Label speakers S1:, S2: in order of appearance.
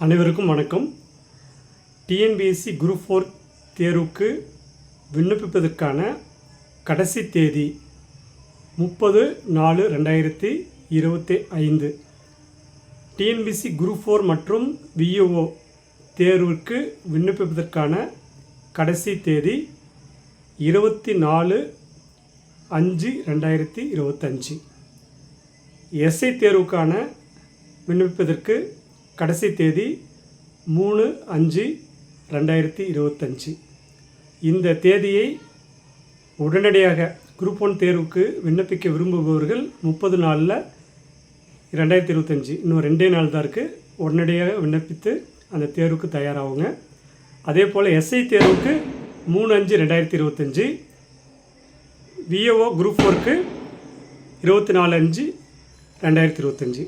S1: அனைவருக்கும் வணக்கம். TNPSC group four தேர்வுக்கு விண்ணப்பிப்பதற்கான கடைசி தேதி முப்பது நாலு ரெண்டாயிரத்தி இருபத்தி ஐந்து. டிஎன்பிஎஸ்சி குரூப் ஃபோர் மற்றும் விஏஓ தேர்வுக்கு விண்ணப்பிப்பதற்கான கடைசி தேதி இருபத்தி நாலு அஞ்சு ரெண்டாயிரத்தி இருபத்தஞ்சி. எஸ்ஐ தேர்வுக்கான விண்ணப்பிப்பதற்கு கடைசி தேதி மூணு அஞ்சு ரெண்டாயிரத்தி இருபத்தஞ்சி. இந்த தேதியை உடனடியாக குரூப் ஒன் தேர்வுக்கு விண்ணப்பிக்க விரும்புபவர்கள் முப்பது நாளில் ரெண்டாயிரத்தி இருபத்தஞ்சி. இன்னும் ரெண்டே நாள் தான் இருக்குது உடனடியாக விண்ணப்பித்து அந்த தேர்வுக்கு தயாராகுங்க. அதே போல் எஸ்ஐ தேர்வுக்கு மூணு அஞ்சு ரெண்டாயிரத்தி இருபத்தஞ்சி. விஏஓ குரூப் ஃபோருக்கு இருபத்தி நாலு அஞ்சு ரெண்டாயிரத்தி இருபத்தஞ்சி.